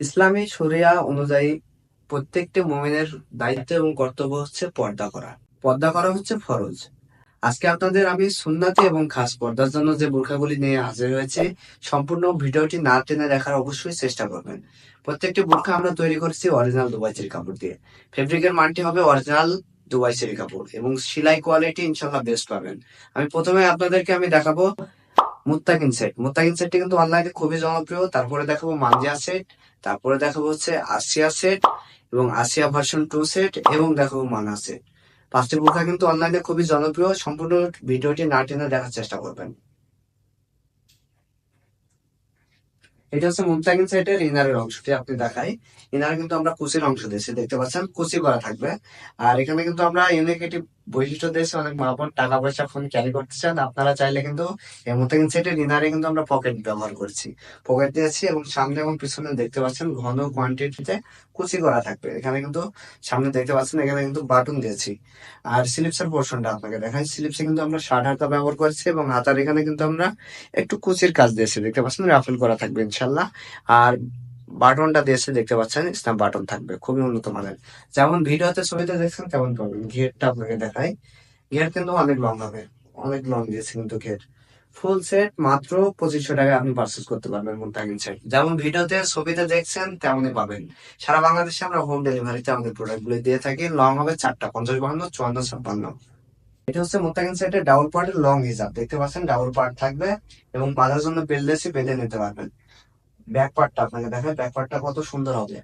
ইসলামী শরিয়া অনুযায়ী প্রত্যেকটি মুমিনের দায়িত্ব এবং কর্তব্য হচ্ছে পর্দা করা। পর্দা করা হচ্ছে ফরজ। আজকে আপনাদের আমি সুন্নাতি এবং খাস পর্দার জন্য যে বোরখাগুলি নিয়ে হাজির হয়েছে, সম্পূর্ণ ভিডিওটি না টেনে দেখার অবশ্যই চেষ্টা করবেন। প্রত্যেকটি বোরখা আমরা তৈরি করেছি অরিজিনাল দুবাই চেরি কাপড় দিয়ে। ফেব্রিকের মানটি হবে অরিজিনাল দুবাই চেরি কাপড় এবং সেলাই কোয়ালিটি ইনশাল্লাহ বেস্ট পাবেন। আমি প্রথমে আপনাদেরকে আমি দেখাবো মুত্তাকিন সেট। মুত্তাকিন সেটটি কিন্তু অনলাইনে খুবই জনপ্রিয়। তারপরে দেখাবো মানজিয়া সেট, তারপরে দেখাবো হচ্ছে আসিয়া সেট এবং আসিয়া ভার্সন টু সেট এবং দেখাবো মানা সেট। পাঁচটি বোরখা কিন্তু অনলাইনে খুবই জনপ্রিয়। সম্পূর্ণ ভিডিওটি না টেনে দেখার চেষ্টা করবেন। এটা হচ্ছে মুমতাকিন সেটের ইনারের অংশটি আপনি দেখাই। ইনারে কিন্তু আমরা কুচির অংশ দিয়েছি, দেখতে পাচ্ছেন? কুচি করা থাকবে। আর এখানে কিন্তু আমরা ইউনিক একটি বৈশিষ্ট্য দিয়েছি, অনেক মা বোন টাকা পয়সা ফোন ক্যারি করতে চান, আপনারা চাইলে কিন্তু এই মুমতাকিন সেটের ইনারে কিন্তু আমরা পকেট ব্যবহার করছি। পকেট দিয়েছি এবং সামনে এবং পিছনে দেখতে পাচ্ছেন ঘন কোয়ান্টিটিতে কুচি করা থাকবে। এখানে কিন্তু সামনে দেখতে পাচ্ছেন এখানে কিন্তু বাটন দিয়েছি। আর স্লিপসের পোর্শনটা আপনাকে দেখাই। স্লিপসে কিন্তু আমরা ষাট হাতা ব্যবহার করছি এবং হাতার এখানে কিন্তু আমরা একটু কুচির কাজ দিয়েছি। দেখতে পাচ্ছেন রাফেল করা থাকবে ইনশাল্লাহ। আর বাটনটা দিয়েছে দেখতে পাচ্ছেন স্ন্যাপ বাটন থাকবে, খুবই উন্নত মানের। যেমন ভিডিওতে ছবিতে দেখছেন, তেমন পাবেন। ঘেরটা আপনাকে দেখাই। ঘের কিন্তু অনেক লং হবে। অনেক লং দিয়েছে কিন্তু ঘের। ফুল সেট মাত্র পঁচিশশো টাকায় আপনি পারচেস করতে পারবেন মুন্তাকিন সেট যেমন ভিডিওতে ছবিতে দেখছেন, তেমনই পাবেন। সারা বাংলাদেশে আমরা হোম ডেলিভারিতে আমাদের প্রোডাক্টগুলো দিয়ে থাকি। লং হবে চারটা পঞ্চাশ বাহান্ন চুয়ান্ন, ছাপ্পান্ন। এটা হচ্ছে মোত্তাকিন সেটের ডাবল পার্টের লং হিসাব। দেখতে পাচ্ছেন ডাবল পার্ট থাকবে এবং বাঁধার জন্য বেলদেশি বেঁধে নিতে পারবেন। ব্যাক পার্টটা আপনাকে দেখায় ব্যাকপার্টটা কত সুন্দর হবে।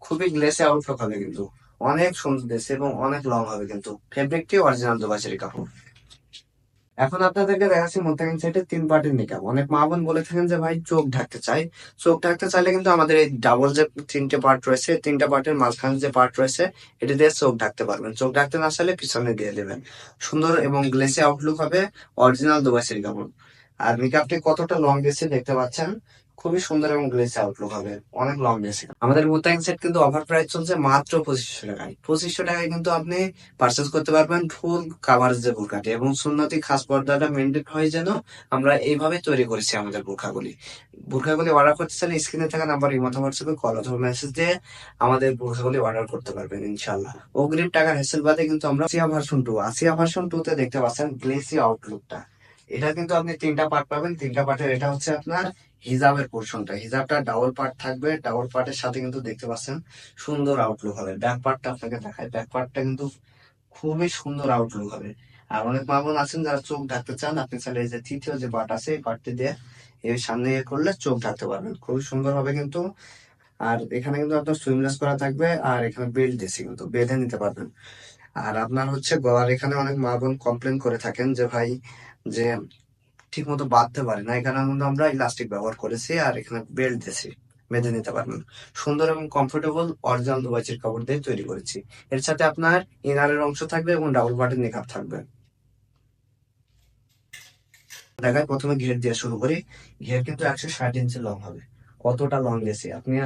খুবই গ্লেসে আউটলুক হবে কিন্তু। অনেক সুন্দর দেশে এবং অনেক লং হবে কিন্তু। ফেব্রিকটি অরিজিনাল দুবাইশের কাপড়। এখন আপনাদেরকে দেখাচ্ছি মোত্তাকিন সেটের তিন পার্টের নিকাব অনেক মা বোন বলে থাকেন যে, ভাই, চোখ ঢাকতে চাই। চোখ ঢাকতে চাইলে কিন্তু আমাদের এই ডাবল যে তিনটে পার্ট রয়েছে, তিনটা পার্টের মাঝখানে যে পার্ট রয়েছে, এটা দিয়ে চোখ ঢাকতে পারবেন। চোখ ঢাকতে না চাইলে পিছনে দিয়ে দেবেন। সুন্দর এবং গ্লেসি আউটলুক হবে অরিজিনাল দুবাইশের কাপড়। আর মেকআপটি কতটা লং দিয়েছে দেখতে পাচ্ছেন? খুবই সুন্দর এবং গ্লেসি আউটলুক হবে। অনেক লং দিয়েছে আমাদের মোতায়েন সেট কিন্তু অফার প্রাইস চলছে মাত্র পঁচিশশো টাকায়। পঁচিশশো টাকায় কিন্তু আপনি পারচেস করতে পারবেন ফুল কাভারেজ যে বোরকাটি এবং সুন্নতি খাস পর্দাটা মেনটেন হয় যেন আমরা এইভাবে তৈরি করেছি আমাদের বোরখাগুলি বোরখাগুলি অর্ডার করতে চাইলে স্ক্রিনে থাকা নাম্বার এই মতো হোয়াটসঅ্যাপে কল অথবা মেসেজ দিয়ে আমাদের বোরখাগুলি অর্ডার করতে পারবেন ইনশাল্লাহ অগ্রিম টাকার হেসেল বাদে কিন্তু আমরা Asia version two Asia version two তে দেখতে পাচ্ছেন গ্লেসি আউটলুকটা এটা কিন্তু আপনি তিনটা পার্ট পাবেন। তিনটা পার্টের এটা হচ্ছে আপনার হিজাবের পোর্শনটা হিজাবটা ডাবল পার্ট থাকবে ডাবল পার্টের সাথে কিন্তু দেখতে পাচ্ছেন সুন্দর আউটলুক হবে। ব্যাক পার্টটা আপনাকে দেখায় ব্যাক পার্টটা কিন্তু খুবই সুন্দর আউটলুক হবে। আর অনেক মা বোন আছেন যারা চোখ ঢাকতে চান, আপনি চাইলে এই যে তৃতীয় যে পার্ট আছে, এই পার্টটি দিয়ে এর সামনে ইয়ে করলে চোখ ঢাকতে পারবেন। খুবই সুন্দর হবে কিন্তু। আর এখানে কিন্তু আপনার সুইমলেস করা থাকবে আর এখানে বেল্ট দিয়েছি কিন্তু বেঁধে নিতে পারবেন। আর আপনার হচ্ছে গলার এখানে অনেক মা বোন কমপ্লেন করে থাকেন যে ভাই, যে ঠিক মতো বাঁধতে পারে না। এখানে আমরা ইলাস্টিক ব্যবহার করেছি আর এখানে বেল্ট দিয়েছি, বেঁধে নিতে পারবেন। সুন্দর এবং কমফোর্টেবল অরিজিনাল দুবাইচের কাপড় দিয়ে তৈরি করেছি। এর সাথে আপনার ইনারের অংশ থাকবে এবং ডাবল বাটের নিকাপ থাকবে। দেখায় প্রথমে ঘের দিয়ে শুরু করি। ঘের কিন্তু একশো ষাট ইঞ্চি লং হবে। কতটা লং দিয়েছি? আপনি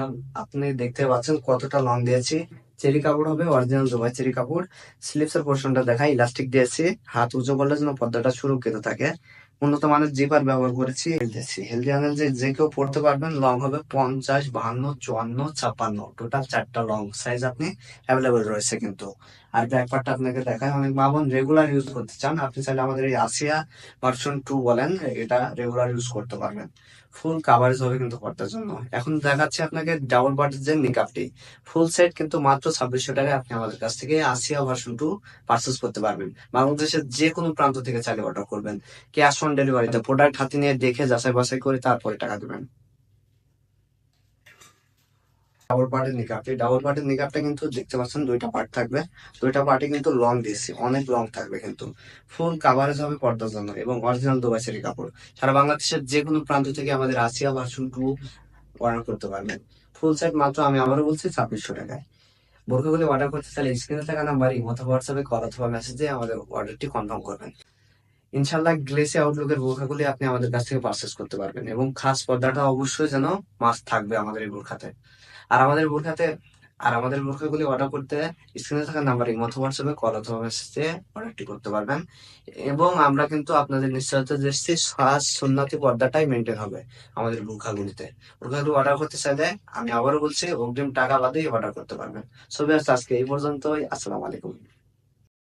আপনি দেখতে পাচ্ছেন কতটা লং দিয়েছি। চেরি কাপড় হবে অরিজিনাল দুবাই চেরি কাপড়। স্লিপস এর পোর্শনটা দেখাই। ইলাস্টিক দিয়েছি। হাত উঁচু করলে যেন পর্দাটা সুরক্ষিত থাকে। উন্নত মানের জিপার ব্যবহার করেছি দিয়েছি হেলদি আনেল যে যে কেউ পড়তে পারবেন লং হবে পঞ্চাশ, বাহান্ন, চুয়ান্ন, ছাপ্পান্ন। টোটাল চারটা লং সাইজ আপনি অ্যাভেলেবেল রয়েছে কিন্তু। আর ব্যাক পার্টটা আপনাকে দেখায়, অনেক মা বোন রেগুলার ইউজ করতে চান, আপনি চাইলে আমাদের এই আসিয়া ভার্সন টু বলেন, এটা রেগুলার ইউজ করতে পারবেন। ফুল কাভারেজ হবে কিন্তু পর্দার জন্য। এখন দেখাচ্ছি আপনাকে ডাবল বাটের যে নিকাপটি ফুল সেট কিন্তু মাত্র ছাব্বিশশো টাকায় আপনি আমাদের কাছ থেকে আসিয়া ভার্সন টু পারচেস করতে পারবেন। বাংলাদেশের যে কোনো প্রান্ত থেকে চাইলে অর্ডার করবেন। ক্যাশ অন ডেলিভারিতে প্রোডাক্ট হাতে নিয়ে দেখে যাচাই বাছাই করে তারপরে টাকা দেবেন। ডাবল পার্টের নিকাপ এই ডাবল পার্টের নিকাপটা কিন্তু দেখতে পাচ্ছেন দুইটা পার্ট থাকবে। দুইটা পার্টে কিন্তু লং দিয়েছি, অনেক লং থাকবে কিন্তু। ফুল কাভারেজ হবে পর্দার জন্য এবং অরিজিনাল দুবাইসারি কাপড়। সারা বাংলাদেশের যে কোনো প্রান্ত থেকে আমাদের আসিয়া ভার্সন টু অর্ডার করতে পারবেন। ফুল সেট মাত্র আমি আবারও বলছি, ছাব্বিশশো টাকায়। বোরখাগুলি অর্ডার করতে চাইলে স্ক্রিনে থাকা নাম্বার ইমোথা হোয়াটসঅ্যাপে কল অথবা মেসেজে আমাদের অর্ডারটি কনফার্ম করবেন। ইনশাল্লাহ গ্লেসি আউটলুকের বোরখাগুলি আপনি আমাদের কাছ থেকে পারচেস করতে পারবেন এবং খাস পর্দাটা অবশ্যই যেন মাস্ট থাকবে আমাদের এই বোরখাতে। আর আমাদের বোরখাতে, আর আমাদের বোরখাগুলি অর্ডার করতে স্ক্রিনে থাকা নাম্বারে মতো হোয়াটসঅ্যাপে কল অথবা মেসেজে অর্ডারটি করতে পারবেন। এবং আমরা কিন্তু আপনাদের নিশ্চয়তা দিচ্ছি সাজ সুন্নতি পর্দাটাই মেনটেন হবে আমাদের বোরখাগুলিতে। বোরখাগুলি অর্ডার করতে চাইলে আমি আবারও বলছি, অগ্রিম টাকা বাদেই অর্ডার করতে পারবেন। সবাই আজকে এই পর্যন্তই। আসসালামু আলাইকুম।